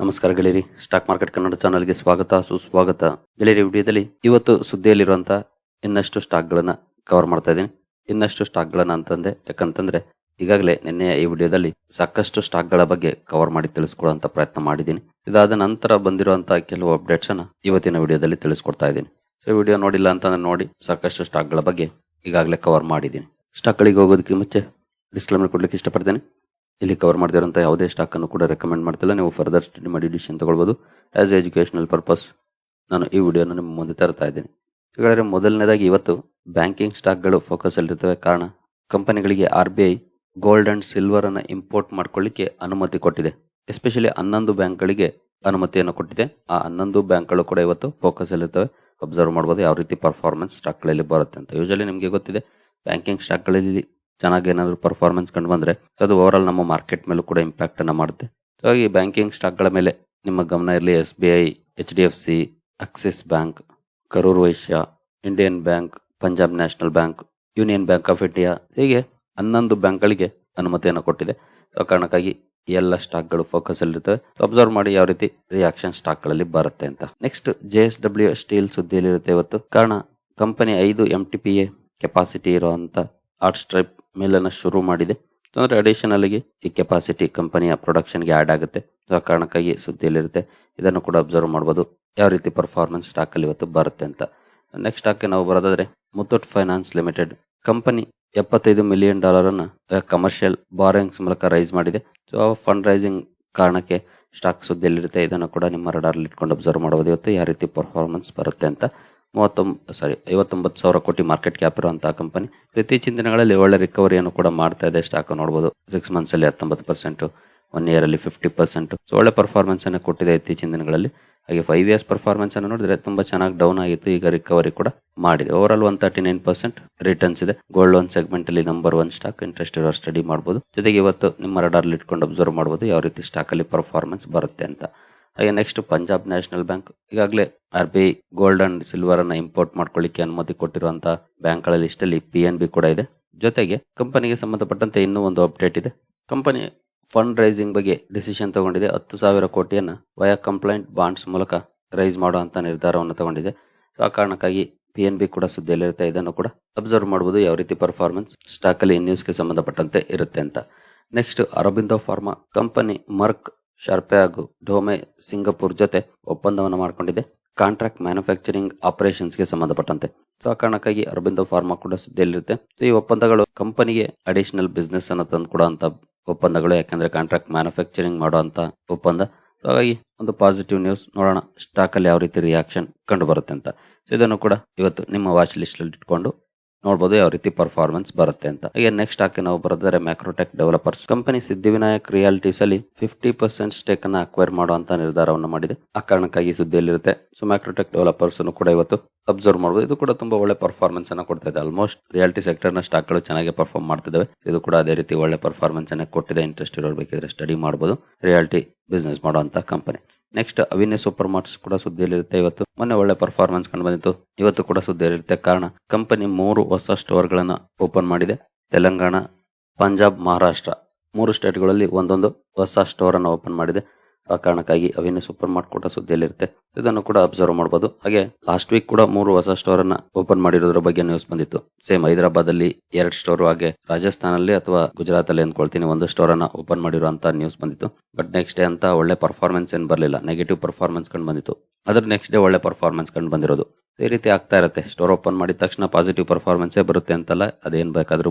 ನಮಸ್ಕಾರ ಗೆಳೆಯರಿ, stock market Kannada ಚಾನಲ್ಗೆ ಸ್ವಾಗತ, ಸುಸ್ವಾಗತ. ಗೆಳೆಯರಿ, ವಿಡಿಯೋದಲ್ಲಿ ಇವತ್ತು ಸುದ್ದಿಯಲ್ಲಿರುವಂತಹ ಇನ್ನಷ್ಟು ಸ್ಟಾಕ್ಗಳನ್ನ ಕವರ್ ಮಾಡ್ತಾ ಇದ್ದೀನಿ. ಇನ್ನಷ್ಟು ಸ್ಟಾಕ್ಗಳನ್ನ ಅಂತಂದೆ ಯಾಕಂತಂದ್ರೆ, ಈಗಾಗಲೇ ನಿನ್ನೆ ಈ ವಿಡಿಯೋದಲ್ಲಿ ಸಾಕಷ್ಟು ಸ್ಟಾಕ್ಗಳ ಬಗ್ಗೆ ಕವರ್ ಮಾಡಿ ತಿಳಿಸ್ಕೊಳ್ಳುವಂತ ಪ್ರಯತ್ನ ಮಾಡಿದ್ದೀನಿ. ಇದಾದ ನಂತರ ಬಂದಿರುವಂತಹ ಕೆಲವು ಅಪ್ಡೇಟ್ಸ್ ಅನ್ನ ಇವತ್ತಿನ ವಿಡಿಯೋದಲ್ಲಿ ತಿಳಿಸ್ಕೊಡ್ತಾ ಇದ್ದೀನಿ. ಸೊ ವಿಡಿಯೋ ನೋಡಿಲ್ಲ ಅಂತಂದ್ರೆ ನೋಡಿ, ಸಾಕಷ್ಟು ಸ್ಟಾಕ್ಗಳ ಬಗ್ಗೆ ಈಗಾಗಲೇ ಕವರ್ ಮಾಡಿದ್ದೀನಿ. ಸ್ಟಾಕ್ಗಳಿಗೆ ಹೋಗೋದಕ್ಕೆ ಮುಂಚೆ ಡಿಸ್ಕ್ಲೇಮರ್ ಕೊಡ್ಲಿಕ್ಕೆ ಇಷ್ಟಪಡ್ತೇನೆ. ಇಲ್ಲಿ ಕವರ್ ಮಾಡ್ತಿರೋಂಥ ಯಾವುದೇ ಸ್ಟಾಕ್ ಅನ್ನು ಕೂಡ ರೆಕಮೆಂಡ್ ಮಾಡ್ತಿಲ್ಲ. ನೀವು ಫರ್ದರ್ ಸ್ಟಡಿ ಮಾಡಿ ಡಿಸಿಷನ್ ತಗೊಳ್ಬೋದು. ಆ್ಯಸ್ ಎಜುಕೇಷನಲ್ ಪರ್ಪಸ್ ನಾನು ಈ ವಿಡಿಯೋನ ನಿಮ್ಮ ಮುಂದೆ ತರ್ತಾ ಇದ್ದೀನಿ. ಹಾಗಾದರೆ ಮೊದಲನೇದಾಗಿ ಇವತ್ತು ಬ್ಯಾಂಕಿಂಗ್ ಸ್ಟಾಕ್ಗಳು ಫೋಕಸ್ ಅಲ್ಲಿರ್ತವೆ. ಕಾರಣ ಕಂಪನಿಗಳಿಗೆ R B I gold and silver ಅನ್ನು ಇಂಪೋರ್ಟ್ ಮಾಡ್ಕೊಳ್ಳಿಕ್ಕೆ ಅನುಮತಿ ಕೊಟ್ಟಿದೆ. ಎಸ್ಪೆಷಲಿ ಹನ್ನೊಂದು ಬ್ಯಾಂಕ್ಗಳಿಗೆ ಅನುಮತಿಯನ್ನು ಕೊಟ್ಟಿದೆ. ಆ ಹನ್ನೊಂದು ಬ್ಯಾಂಕ್ಗಳು ಕೂಡ ಇವತ್ತು ಫೋಕಸ್ ಅಲ್ಲಿರ್ತವೆ. ಅಬ್ಸರ್ವ್ ಮಾಡ್ಬೋದು ಯಾವ ರೀತಿ ಪರ್ಫಾರ್ಮೆನ್ಸ್ ಸ್ಟಾಕ್ಗಳಲ್ಲಿ ಬರುತ್ತೆ ಅಂತ. ಯೂಶಲಿ ನಿಮಗೆ ಗೊತ್ತಿದೆ ಬ್ಯಾಂಕಿಂಗ್ ಸ್ಟಾಕ್ಗಳಲ್ಲಿ ಚೆನ್ನಾಗಿ ಏನಾದರೂ ಪರ್ಫಾರ್ಮೆನ್ಸ್ ಕಂಡು ಬಂದರೆ ಅದು ಓವರ್ ನಮ್ಮ ಮಾರ್ಕೆಟ್ ಮೇಲೂ ಕೂಡ ಇಂಪ್ಯಾಕ್ಟ್ ಅನ್ನ ಮಾಡುತ್ತೆ. ಸೊ ಹಾಗೆ ಬ್ಯಾಂಕಿಂಗ್ ಸ್ಟಾಕ್ಗಳ ಮೇಲೆ ನಿಮ್ಮ ಗಮನ ಇರಲಿ. S B I H D F C Axis Bank Karur Vysya Indian Bank Punjab National Bank Union Bank of India ಹೀಗೆ ಹನ್ನೊಂದು ಬ್ಯಾಂಕ್ಗಳಿಗೆ ಅನುಮತಿಯನ್ನು ಕೊಟ್ಟಿದೆ. ಸೊ ಕಾರಣಕ್ಕಾಗಿ ಎಲ್ಲ ಸ್ಟಾಕ್ಗಳು ಫೋಕಸ್ ಅಲ್ಲಿರ್ತವೆ ಅಬ್ಸರ್ವ್ ಮಾಡಿ ಯಾವ ರೀತಿ ರಿಯಾಕ್ಷನ್ ಸ್ಟಾಕ್ಗಳಲ್ಲಿ ಬರುತ್ತೆ ಅಂತ. Next J S W Steel ಸುದ್ದಿಯಲ್ಲಿರುತ್ತೆ ಇವತ್ತು. ಕಾರಣ ಕಂಪನಿ ಐದು M T P A capacity ಇರುವಂತ ಆರ್ಟ್ ಸ್ಟ್ರೈಪ್ ಮೇಲನ್ನು ಶುರು ಮಾಡಿದೆ. ಅಂದರೆ ಅಡಿಷನಲ್ ಆಗಿ ಈ ಕೆಪಾಸಿಟಿ ಕಂಪನಿಯ ಪ್ರೊಡಕ್ಷನ್ಗೆ ಆ್ಯಡ್ ಆಗುತ್ತೆ. ಆ ಕಾರಣಕ್ಕಾಗಿ ಸುದ್ದಿಯಲ್ಲಿರುತ್ತೆ. ಇದನ್ನು ಕೂಡ ಅಬ್ಸರ್ವ್ ಮಾಡ್ಬೋದು. ಯಾವ ರೀತಿ ಪರ್ಫಾರ್ಮೆನ್ಸ್ ಸ್ಟಾಕ್ ಅಲ್ಲಿ ಇವತ್ತು ಬರುತ್ತೆ ಅಂತ. ನೆಕ್ಸ್ಟ್ ಸ್ಟಾಕ್ಗೆ ನಾವು ಬರೋದಾದ್ರೆ ಮುತ್ತೂಟ್ ಫೈನಾನ್ಸ್ ಲಿಮಿಟೆಡ್. ಕಂಪನಿ ಎಪ್ಪತ್ತೈದು ಮಿಲಿಯನ್ ಡಾಲರನ್ನು ಕಮರ್ಷಿಯಲ್ ಬಾರಿಂಗ್ಸ್ ಮೂಲಕ ರೈಸ್ ಮಾಡಿದೆ. ಸೊ ಫಂಡ್ ರೈಸಿಂಗ್ ಕಾರಣಕ್ಕೆ ಸ್ಟಾಕ್ ಸುದ್ದಿಯಲ್ಲಿರುತ್ತೆ. ಇದನ್ನು ಕೂಡ ನಿಮ್ಮ ರಡಾರ್ಲಿ ಇಟ್ಕೊಂಡು ಅಬ್ಸರ್ವ್ ಮಾಡಬಹುದು ಇವತ್ತು ಯಾವ ರೀತಿ ಪರ್ಫಾರ್ಮೆನ್ಸ್ ಬರುತ್ತೆ ಅಂತ. ಮೂವತ್ತೊಂಬ ಸಾರಿ ಐವತ್ತೊಂಬತ್ತು ಸಾವಿರ ಕೋಟಿ ಮಾರ್ಕೆಟ್ ಕ್ಯಾಪ್ ಇರುವಂತಹ ಕಂಪನಿ ಇತ್ತೀಚಿನ ದಿನಗಳಲ್ಲಿ ಒಳ್ಳೆ ರಿಕವರಿಯನ್ನು ಕೂಡ ಮಾಡ್ತಾ ಇದೆ. ಸ್ಟಾಕ್ ನೋಡಬಹುದು ಸಿಕ್ಸ್ ಮಂತ್ಸ್ ಅಲ್ಲಿ ಹತ್ತೊಂಬತ್ತು ಪರ್ಸೆಂಟ್ ಒನ್ ಇಯರ್ ಅಲ್ಲಿ ಫಿಫ್ಟಿ ಪರ್ಸೆಂಟ್ ಸೊ ಒಳ್ಳೆ ಪರ್ಫಾರ್ಮೆನ್ಸ್ ಅನ್ನು ಕೊಟ್ಟಿದೆ ಇತ್ತೀಚಿನ ದಿನಗಳಲ್ಲಿ. ಹಾಗೆ ಫೈವ್ ಇಯರ್ಸ್ ಪರ್ಫಾರ್ಮೆನ್ಸ್ ಅನ್ನು ನೋಡಿದ್ರೆ ತುಂಬಾ ಚೆನ್ನಾಗಿ ಡೌನ್ ಆಗಿತ್ತು. ಈಗ ರಿಕವರಿ ಕೂಡ ಮಾಡಿದೆ. Over all one thirty nine percent returns ಇದೆ. ಗೋಲ್ಡ್ ಲೋನ್ ಸೆಗ್ಮೆಂಟ್ ಅಲ್ಲಿ ನಂಬರ್ ಒನ್ ಸ್ಟಾಕ್ ಇಂಟ್ರೆಸ್ಟ್ ಇರೋ ಸ್ಟಡಿ ಮಾಡಬಹುದು ಜೊತೆಗೆ ಇವತ್ತು ನಿಮ್ಮ ರಡಾರ್ಲಿ ಇಟ್ಕೊಂಡು ಅಬ್ಸರ್ವ್ ಮಾಡಬಹುದು ಯಾವ ರೀತಿ ಸ್ಟಾಕ್ ಅಲ್ಲಿ ಪರ್ಫಾರ್ಮೆನ್ಸ್ ಬರುತ್ತೆ ಅಂತ. ಹಾಗೆ ನೆಕ್ಸ್ಟ್ ಪಂಜಾಬ್ ನ್ಯಾಷನಲ್ ಬ್ಯಾಂಕ್, ಈಗಾಗಲೇ R B I gold and silver ಅನ್ನ ಇಂಪೋರ್ಟ್ ಮಾಡ್ಕೊಳ್ಳಿಕ್ಕೆ ಅನುಮತಿ ಕೊಟ್ಟಿರುವಂತಹ ಬ್ಯಾಂಕ್ಗಳ ಲಿಸ್ಟ್ ಅಲ್ಲಿ ಪಿ ಎನ್ ಬಿ ಕೂಡ ಇದೆ. ಜೊತೆಗೆ ಕಂಪನಿಗೆ ಸಂಬಂಧಪಟ್ಟಂತೆ ಇನ್ನೂ ಒಂದು ಅಪ್ಡೇಟ್ ಇದೆ. ಕಂಪನಿ ಫಂಡ್ ರೈಸಿಂಗ್ ಬಗ್ಗೆ ಡಿಸಿಷನ್ ತಗೊಂಡಿದೆ. ಹತ್ತು ಸಾವಿರ ಕೋಟಿಯನ್ನ ವಯ ಕಂಪ್ಲೈಂಟ್ ಬಾಂಡ್ಸ್ ಮೂಲಕ ರೈಸ್ ಮಾಡುವಂತ ನಿರ್ಧಾರವನ್ನು ತಗೊಂಡಿದೆ. ಆ ಕಾರಣಕ್ಕಾಗಿ ಪಿ ಎನ್ ಬಿ ಕೂಡ ಸುದ್ದಿಯಲ್ಲಿರುತ್ತೆ. ಇದನ್ನು ಕೂಡ ಅಬ್ಸರ್ವ್ ಮಾಡಬಹುದು ಯಾವ ರೀತಿ ಪರ್ಫಾರ್ಮೆನ್ಸ್ ಸ್ಟಾಕ್ ಅಲ್ಲಿ ನ್ಯೂಸ್ಗೆ ಸಂಬಂಧಪಟ್ಟಂತೆ ಇರುತ್ತೆ ಅಂತ. Next Aurobindo pharma company Merck Sharp ಹಾಗೂ ಡೋಮೆ ಸಿಂಗಪುರ್ ಜೊತೆ ಒಪ್ಪಂದವನ್ನು ಮಾಡಿಕೊಂಡಿದೆ. ಕಾಂಟ್ರಾಕ್ಟ್ ಮ್ಯಾನುಫ್ಯಾಕ್ಚರಿಂಗ್ ಆಪರೇಷನ್ಸ್ಗೆ ಸಂಬಂಧಪಟ್ಟಂತೆ. ಸೊ ಆ ಕಾರಣಕ್ಕಾಗಿ ಅರಬಿಂದೋ ಫಾರ್ಮಾ ಕೂಡ ಸುದ್ದಿಯಲ್ಲಿರುತ್ತೆ. ಸೊ ಈ ಒಪ್ಪಂದಗಳು ಕಂಪನಿಗೆ ಅಡಿಷನಲ್ ಬಿಸ್ನೆಸ್ ಅನ್ನು ತಂದು ಕೊಡುವಂತ ಒಪ್ಪಂದಗಳು, ಯಾಕಂದ್ರೆ ಕಾಂಟ್ರಾಕ್ಟ್ ಮ್ಯಾನುಫ್ಯಾಕ್ಚರಿಂಗ್ ಮಾಡುವಂತ ಒಪ್ಪಂದ. ಹಾಗಾಗಿ ಒಂದು ಪಾಸಿಟಿವ್ ನ್ಯೂಸ್ ನೋಡೋಣ. ಸ್ಟಾಕ್ ಅಲ್ಲಿ ಯಾವ ರೀತಿ ರಿಯಾಕ್ಷನ್ ಕಂಡು ಬರುತ್ತೆ ಅಂತ. ಸೊ ಇದನ್ನು ಕೂಡ ಇವತ್ತು ನಿಮ್ಮ ವಾಚ್ ಲಿಸ್ಟ್ ಅಲ್ಲಿ ಇಟ್ಕೊಂಡು ನೋಡಬಹುದು ಯಾವ ರೀತಿ ಪರ್ಫಾರ್ಮೆನ್ಸ್ ಬರುತ್ತೆ ಅಂತ. ಈಗ ನೆಕ್ಸ್ಟ್ ಹಾಕಿ ನಾವು ಬರೆದರೆ Macrotech Developers company Siddhivinayak Realities ಅಲ್ಲಿ ಫಿಫ್ಟಿ ಪರ್ಸೆಂಟ್ ಸ್ಟೇಕ್ ಅನ್ನ ಅಕ್ವೈರ್ ಮಾಡುವಂತ ನಿರ್ಧಾರವನ್ನು ಮಾಡಿದೆ. ಆ ಕಾರಣಕ್ಕಾಗಿ ಸುದ್ದಿಯಲ್ಲಿರುತ್ತೆ. ಸೊ ಮ್ಯಾಕ್ರೋಟೆಕ್ ಡೆವಲಪರ್ಸ್ ಕೂಡ ಇವತ್ತು ಅಬ್ಸರ್ವ್ ಮಾಡಬಹುದು ಇದು ಕೂಡ ತುಂಬಾ ಒಳ್ಳೆ ಪರ್ಫಾರ್ಮೆನ್ಸ್ ಅನ್ನ ಕೊಡ್ತಾ ಇದೆ. ಆಲ್ಮೋಸ್ಟ್ ರಿಯಾಲಿಟಿ ಸೆಕ್ಟರ್ನ ಸ್ಟಾಕ್ಗಳು ಚೆನ್ನಾಗಿ ಪರ್ಫಾರ್ಮ್ ಮಾಡ್ತಿದ್ದಾವೆ. ಇದು ಕೂಡ ಅದೇ ರೀತಿ ಒಳ್ಳೆ ಪರ್ಫಾರ್ಮೆನ್ಸ್ ಅನ್ನ ಕೊಟ್ಟಿದೆ. ಇಂಟ್ರೆಸ್ಟ್ ಇರೋರು ಬೇಕಿದ್ರೆ ಸ್ಟಡಿ ಮಾಡಬಹುದು ರಿಯಾಲಿಟಿ ಬಿಸ್ನೆಸ್ ಮಾಡುವಂತ ಕಂಪನಿ ನೆಕ್ಸ್ಟ್ ಅವಿನ್ಯ ಸೂಪರ್ ಮಾರ್ಟ್ಸ್ ಕೂಡ ಸುದ್ದಿಯಲ್ಲಿರುತ್ತೆ. ಇವತ್ತು ಮೊನ್ನೆ ಒಳ್ಳೆ ಪರ್ಫಾರ್ಮೆನ್ಸ್ ಕಂಡು ಬಂದಿತ್ತು. ಇವತ್ತು ಕೂಡ ಸುದ್ದಿಯಲ್ಲಿರುತ್ತೆ. ಕಾರಣ ಕಂಪನಿ ಮೂರು ಹೊಸ ಸ್ಟೋರ್ ಗಳನ್ನ ಓಪನ್ ಮಾಡಿದೆ. ತೆಲಂಗಾಣ, ಪಂಜಾಬ್, ಮಹಾರಾಷ್ಟ್ರ ಮೂರು ಸ್ಟೇಟ್ಗಳಲ್ಲಿ ಒಂದೊಂದು ಹೊಸ ಸ್ಟೋರ್ ಅನ್ನು ಓಪನ್ ಮಾಡಿದೆ. ಆ ಕಾರಣಕ್ಕಾಗಿ ಅವಿನ್ಯ ಸೂಪರ್ ಮಾರ್ಟ್ ಕೂಡ ಸುದ್ದಿಯಲ್ಲಿರುತ್ತೆ. ಇದನ್ನು ಕೂಡ ಅಬ್ಸರ್ವ್ ಮಾಡಬಹುದು ಹಾಗೆ ಲಾಸ್ಟ್ ವೀಕ್ ಕೂಡ ಮೂರು ಹೊಸ ಸ್ಟೋರ್ ಅನ್ನ ಓಪನ್ ಮಾಡಿರೋದ್ರ ಬಗ್ಗೆ ನ್ಯೂಸ್ ಬಂದಿತ್ತು. ಸೇಮ್ ಹೈದರಾಬಾದ್ ಅಲ್ಲಿ ಎರಡು ಸ್ಟೋರ್ ಹಾಗೆ ರಾಜಸ್ಥಾನಲ್ಲಿ ಅಥವಾ ಗುಜರಾತ್ ಅಲ್ಲಿ ಅಂದ್ಕೊಳ್ತೀನಿ ಒಂದು ಸ್ಟೋರ್ ಅನ್ನ ಓಪನ್ ಮಾಡಿರುವಂತ ನ್ಯೂಸ್ ಬಂದಿತ್ತು. ಬಟ್ ನೆಕ್ಸ್ಟ್ ಡೇ ಅಂತ ಒಳ್ಳೆ ಪರ್ಫಾರ್ಮೆನ್ಸ್ ಏನ್ ಬರಲಿಲ್ಲ. ನೆಗೆಟಿವ್ ಪರ್ಫಾರ್ಮೆನ್ಸ್ ಕಂಡು ಬಂದಿತ್ತು. ಅದ್ರ ನೆಕ್ಸ್ಟ್ ಡೇ ಒಳ್ಳೆ ಪರ್ಫಾರ್ಮೆನ್ಸ್ ಕಂಡು ಬಂದಿರೋದು. ಈ ರೀತಿ ಆಗ್ತಾ ಇರುತ್ತೆ. ಸ್ಟೋರ್ ಓಪನ್ ಮಾಡಿದ ತಕ್ಷಣ ಪಾಸಿಟಿವ್ ಪರ್ಫಾರ್ಮೆನ್ಸೇ ಬರುತ್ತೆ ಅಂತಲ್ಲ ಅದೇನ್ ಬೇಕಾದ್ರೂ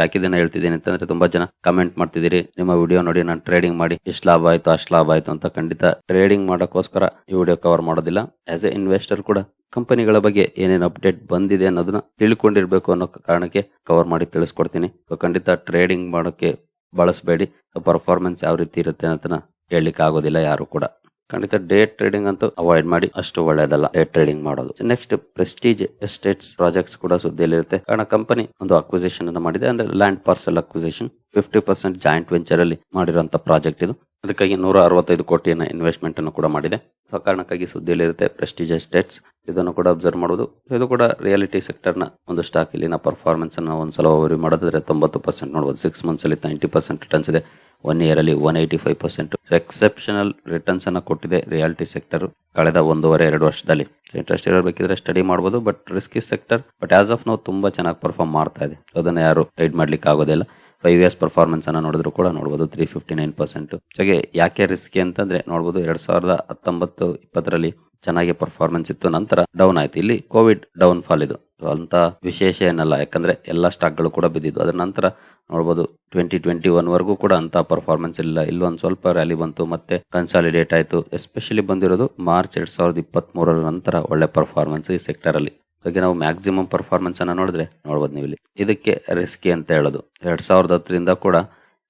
ಯಾಕೆ ದಿನ ಹೇಳ್ತಿದ್ದೀನಿ ಅಂತಂದ್ರೆ ತುಂಬಾ ಜನ ಕಮೆಂಟ್ ಮಾಡ್ತಿದ್ದೀರಿ. ನಿಮ್ಮ ವಿಡಿಯೋ ನೋಡಿ ನಾನು ಟ್ರೇಡಿಂಗ್ ಮಾಡಿ ಇಷ್ಟು ಲಾಭ ಆಯ್ತು, ಅಷ್ಟು ಲಾಭ ಆಯ್ತು ಅಂತ ಖಂಡಿತ ಟ್ರೇಡಿಂಗ್ ಮಾಡೋಕ್ಕೋಸ್ಕರ ಈ ವಿಡಿಯೋ ಕವರ್ ಮಾಡೋದಿಲ್ಲ. ಆಸ್ ಎ ಇನ್ವೆಸ್ಟರ್ ಕೂಡ ಕಂಪನಿಗಳ ಬಗ್ಗೆ ಏನೇನು ಅಪ್ಡೇಟ್ ಬಂದಿದೆ ಅನ್ನೋದನ್ನ ತಿಳ್ಕೊಂಡಿರ್ಬೇಕು ಅನ್ನೋ ಕಾರಣಕ್ಕೆ ಕವರ್ ಮಾಡಿ ತಿಳಿಸ್ಕೊಡ್ತೀನಿ. ಖಂಡಿತ ಟ್ರೇಡಿಂಗ್ ಮಾಡೋಕೆ ಬಳಸಬೇಡಿ. ಪರ್ಫಾರ್ಮೆನ್ಸ್ ಯಾವ ರೀತಿ ಇರುತ್ತೆ ಅಂತ ಹೇಳಲಿಕ್ಕೆ ಆಗೋದಿಲ್ಲ ಯಾರು ಕೂಡ. ಖಂಡಿತ ಡೇ ಟ್ರೇಡಿಂಗ್ ಅಂತೂ ಅವಾಯ್ಡ್ ಮಾಡಿ ಅಷ್ಟು ಒಳ್ಳೇದಲ್ಲ ಡೇ ಟ್ರೇಡಿಂಗ್ ಮಾಡೋದು. ನೆಕ್ಸ್ಟ್ ಪ್ರೆಸ್ಟೀಜ್ ಎಸ್ಟೇಟ್ಸ್ ಪ್ರಾಜೆಕ್ಟ್ಸ್ ಕೂಡ ಸುದ್ದಿಯಲ್ಲಿರುತ್ತೆ. ಕಾರಣ ಕಂಪನಿ ಒಂದು ಅಕ್ವಿಸಿಷನ್ ಅನ್ನು ಮಾಡಿದೆ. ಅಂದ್ರೆ land parcel acquisition fifty percent joint venture ಅಲ್ಲಿ ಮಾಡಿರುವಂತ ಪ್ರಾಜೆಕ್ಟ್ ಇದು. ಅದಕ್ಕಾಗಿ ನೂರ ಅರವತ್ತೈದು ಕೋಟಿಯನ್ನ ಇನ್ವೆಸ್ಟ್ಮೆಂಟ್ ಅನ್ನು ಕೂಡ ಮಾಡಿದೆ. ಸೊ ಕಾರಣಕ್ಕಾಗಿ ಸುದ್ದಿಯಲ್ಲಿರುತ್ತೆ ಪ್ರೆಸ್ಟೀಜ್ ಎಸ್ಟೇಟ್ಸ್ ಇದನ್ನು ಕೂಡ ಅಬ್ಸರ್ವ್ ಮಾಡುವುದು. ಇದು ಕೂಡ ರಿಯಾಲಿಟಿ ಸೆಕ್ಟರ್ನ ಒಂದು ಸ್ಟಾಕ್ ಇಲ್ಲಿನ ಪರ್ಫಾರ್ಮೆನ್ಸ್ ಅನ್ನು ಒಂದ್ಸಲ ಮಾಡೋದಾದ್ರೆ ತೊಂಬತ್ತು ಪರ್ಸೆಂಟ್ ನೋಡಬಹುದು ಸಿಕ್ಸ್ ಮಂತ್ಸ್ ಅಲ್ಲಿ ನೈಂಟಿ ಪರ್ಸೆಂಟ್ ರಿಟರ್ನ್ಸ್ ಇದೆ. ಒನ್ ಇಯರ್ ಅಲ್ಲಿ one eighty five percent exceptional returns ಅನ್ನ ಕೊಟ್ಟಿದೆ ರಿಯಾಲಿಟಿ ಸೆಕ್ಟರ್ ಕಳೆದ ಒಂದೂವರೆ, ಎರಡು ವರ್ಷದಲ್ಲಿ. ಇಂಟ್ರೆಸ್ಟ್ ಇರಬೇಕಿದ್ರೆ ಸ್ಟಡಿ ಮಾಡಬಹುದು but risky sector but as of ನಾವು ತುಂಬಾ ಚೆನ್ನಾಗಿ ಪರ್ಫಾರ್ಮ್ ಮಾಡ್ತಾ ಇದೆ. ಅದನ್ನ ಯಾರು ಐಡ್ ಮಾಡ್ಲಿಕ್ಕೆ ಆಗೋದಿಲ್ಲ. ಫೈವ್ ಇಯರ್ಸ್ ಪರ್ಫಾರ್ಮೆನ್ಸ್ ಅನ್ನ ನೋಡಿದ್ರು ಕೂಡ ನೋಡಬಹುದು ತ್ರೀ ಫಿಫ್ಟಿ ನೈನ್ ಪರ್ಸೆಂಟ್ ಜೊತೆಗೆ ಯಾಕೆ ರಿಸ್ಕಿ ಅಂತಂದ್ರೆ ನೋಡಬಹುದು ಎರಡ್ ಸಾವಿರದ ಹತ್ತೊಂಬತ್ತು, ಇಪ್ಪತ್ತರಲ್ಲಿ ಚೆನ್ನಾಗಿ ಪರ್ಫಾರ್ಮೆನ್ಸ್ ಇತ್ತು, ನಂತರ ಡೌನ್ ಆಯ್ತು. ಇಲ್ಲಿ ಕೋವಿಡ್ ಡೌನ್ ಫಾಲ್ ಇದು ಅಂತ ವಿಶೇಷ ಏನಲ್ಲ, ಯಾಕಂದ್ರೆ ಎಲ್ಲಾ ಸ್ಟಾಕ್ಗಳು ಕೂಡ ಬಿದ್ದಿದ್ದು. ಅದರ ನಂತರ ನೋಡಬಹುದು ಟ್ವೆಂಟಿ ಟ್ವೆಂಟಿ ಒನ್ ವರೆಗೂ ಕೂಡ ಅಂತ ಪರ್ಫಾರ್ಮೆನ್ಸ್ ಇಲ್ಲ. ಇಲ್ಲೊಂದು ಸ್ವಲ್ಪ ರ್ಯಾಲಿ ಬಂತು, ಮತ್ತೆ ಕನ್ಸಾಲಿಡೇಟ್ ಆಯ್ತು. ಎಸ್ಪೆಷಲಿ ಬಂದಿರೋದು ಮಾರ್ಚ್ ಎರಡ್ ಸಾವಿರದ ಇಪ್ಪತ್ತ್ ಮೂರರ ನಂತರ ಒಳ್ಳೆ ಪರ್ಫಾರ್ಮೆನ್ಸ್ ಈ ಸೆಕ್ಟರ್ ಅಲ್ಲಿ. ಹಾಗೆ ನಾವು ಮ್ಯಾಕ್ಸಿಮಮ್ ಪರ್ಫಾರ್ಮೆನ್ಸ್ ಅನ್ನ ನೋಡಿದ್ರೆ ನೋಡ್ಬೋದು ನೀವು ಇಲ್ಲಿ ಇದಕ್ಕೆ ರಿಸ್ಕಿ ಅಂತ ಹೇಳೋದು. ಎರಡ್ ಸಾವಿರದ ಹತ್ತರಿಂದ ಕೂಡ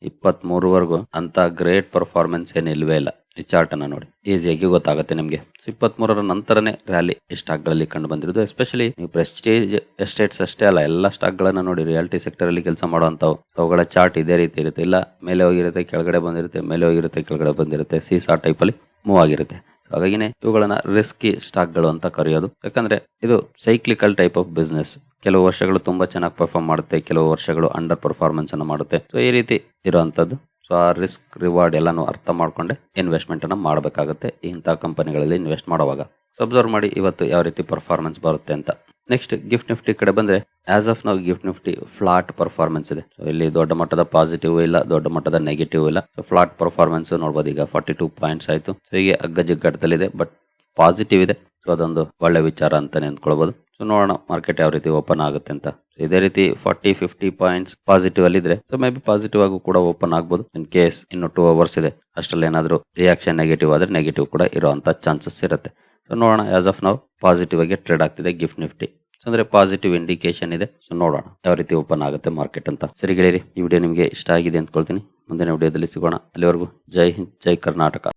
ಇಪ್ಪತ್ತ್ ಮೂರವರೆಗೂ ಅಂತ ಗ್ರೇಟ್ ಪರ್ಫಾರ್ಮೆನ್ಸ್ ಏನು ಇಲ್ವೇ ಇಲ್ಲ. ಈ ಚಾರ್ಟ್ ಅನ್ನ ನೋಡಿ. ಈಸಿಯಾಗಿ ಗೊತ್ತಾಗುತ್ತೆ ನಿಮಗೆ. ಇಪ್ಪತ್ತ್ ಮೂರರ ನಂತರನೇ ರ್ಯಾಲಿ ಈ ಸ್ಟಾಕ್ಗಳಲ್ಲಿ ಕಂಡು ಬಂದಿರೋದು. ಎಸ್ಪೆಷಲಿ ನೀವು ಪ್ರೆಸ್ಟೇಜ್ ಎಸ್ಟೇಟ್ಸ್ ಅಷ್ಟೇ ಅಲ್ಲ, ಎಲ್ಲ ಸ್ಟಾಕ್ಗಳನ್ನು ನೋಡಿ ರಿಯಾಲಿಟಿ ಸೆಕ್ಟರ್ ಅಲ್ಲಿ ಕೆಲಸ ಮಾಡುವಂತವು ಅವುಗಳ ಚಾರ್ಟ್ ಇದೇ ರೀತಿ ಇರುತ್ತೆ. ಇಲ್ಲ, ಮೇಲೆ ಹೋಗಿರುತ್ತೆ, ಕೆಳಗಡೆ ಬಂದಿರುತ್ತೆ, ಮೇಲೆ ಹೋಗಿರುತ್ತೆ, ಕೆಳಗಡೆ ಬಂದಿರುತ್ತೆ ಸೀಸಾ ಟೈಪ್ ಅಲ್ಲಿ ಮೂವ್ ಆಗಿರುತ್ತೆ. ಹಾಗಾಗಿನೇ ಇವುಗಳನ್ನ ರಿಸ್ಕಿ ಸ್ಟಾಕ್ಗಳು ಅಂತ ಕರೆಯೋದು. ಯಾಕಂದ್ರೆ ಇದು ಸೈಕ್ಲಿಕಲ್ ಟೈಪ್ ಆಫ್ ಬಿಸ್ನೆಸ್ ಕೆಲವು ವರ್ಷಗಳು ತುಂಬಾ ಚೆನ್ನಾಗಿ ಪರ್ಫಾರ್ಮ್ ಮಾಡುತ್ತೆ, ಕೆಲವು ವರ್ಷಗಳು ಅಂಡರ್ ಪರ್ಫಾರ್ಮೆನ್ಸ್ ಅನ್ನು ಮಾಡುತ್ತೆ. ಸೊ ಈ ರೀತಿ ಇರುವಂತದ್ದು. ಸೊ ಆ ರಿಸ್ಕ್ ರಿವಾರ್ಡ್ ಎಲ್ಲಾನು ಅರ್ಥ ಮಾಡ್ಕೊಂಡೆ ಇನ್ವೆಸ್ಟ್ಮೆಂಟ್ ಅನ್ನ ಮಾಡಬೇಕಾಗುತ್ತೆ ಇಂತಹ ಕಂಪನಿಗಳಲ್ಲಿ ಇನ್ವೆಸ್ಟ್ ಮಾಡುವಾಗ. ಸೊ ಅಬ್ಸರ್ವ್ ಮಾಡಿ ಇವತ್ತು ಯಾವ ರೀತಿ ಪರ್ಫಾರ್ಮೆನ್ಸ್ ಬರುತ್ತೆ ಅಂತ. ನೆಕ್ಸ್ಟ್ ಗಿಫ್ಟ್ ನಿಫ್ಟಿ ಕಡೆ ಬಂದ್ರೆ ಆಸ್ ಆಫ್ ನಾವು ಗಿಫ್ಟ್ ನಿಫ್ಟಿ ಫ್ಲಾಟ್ ಪರ್ಫಾರ್ಮೆನ್ಸ್ ಇದೆ. ಇಲ್ಲಿ ದೊಡ್ಡ ಮಟ್ಟದ ಪಾಸಿಟಿವ್ ಇಲ್ಲ, ದೊಡ್ಡ ಮಟ್ಟದ ನೆಗೆಟಿವ್ ಇಲ್ಲ. ಫ್ಲಾಟ್ ಪರ್ಫಾರ್ಮೆನ್ಸ್ ನೋಡಬಹುದು ಈಗ ಫಾರ್ಟಿ ಟೂ ಪಾಯಿಂಟ್ಸ್ ಆಯ್ತು ಹೀಗೆ ಅಗ್ಗ ಜಿಗ್ಗಾಟದಲ್ಲಿದೆ ಬಟ್ ಪಾಸಿಟಿವ್ ಇದೆ ಅದೊಂದು ಒಳ್ಳೆ ವಿಚಾರ ಅಂತಾನೆ ಅಂದ್ಕೊಳ್ಬಹುದು ಸೊ ನೋಡೋಣ ಮಾರ್ಕೆಟ್ ಯಾವ ರೀತಿ ಓಪನ್ ಆಗುತ್ತೆ ಅಂತ. ಇದೇ ರೀತಿ ಫಾರ್ಟಿ ಫಿಫ್ಟಿ ಪಾಯಿಂಟ್ಸ್ ಪಾಸಿಟಿವ್ ಅಲ್ಲಿ ಇದ್ರೆ ಸೊ ಮೇ ಬಿ ಪಾಸಿಟಿವ್ ಆಗು ಕೂಡ ಓಪನ್ ಆಗಬಹುದು ಇನ್ ಕೇಸ್ ಇನ್ನು ಟೂ ಅವರ್ಸ್ ಇದೆ, ಅಷ್ಟರಲ್ಲಿ ಏನಾದ್ರು ರಿಯಾಕ್ಷನ್ ನೆಗೆಟಿವ್ ಆದ್ರೆ ನೆಗೆಟಿವ್ ಕೂಡ ಇರುವಂತ ಚಾನ್ಸಸ್ ಇರುತ್ತೆ. ಸೊ ನೋಡೋಣ ಆಸ್ ಆಫ್ ನಾವು ಪಾಸಿಟಿವ್ ಆಗಿ ಟ್ರೇಡ್ ಆಗ್ತಿದೆ ಗಿಫ್ಟ್ ನಿಫ್ಟಿ ಅಂದ್ರೆ ಪಾಸಿಟಿವ್ ಇಂಡಿಕೇಶನ್ ಇದೆ. ಸೊ ನೋಡೋಣ ಯಾವ ರೀತಿ ಓಪನ್ ಆಗುತ್ತೆ ಮಾರ್ಕೆಟ್ ಅಂತ. ಸರಿ ಗೆಳೆಯರಿ, ಈ ವಿಡಿಯೋ ನಿಮಗೆ ಇಷ್ಟ ಆಗಿದೆ ಅಂದ್ಕೊಳ್ತೀನಿ. ಮುಂದಿನ ವಿಡಿಯೋದಲ್ಲಿ ಸಿಗೋಣ. ಅಲ್ಲಿವರೆಗೂ ಜೈ ಹಿಂದ್, ಜೈ ಕರ್ನಾಟಕ.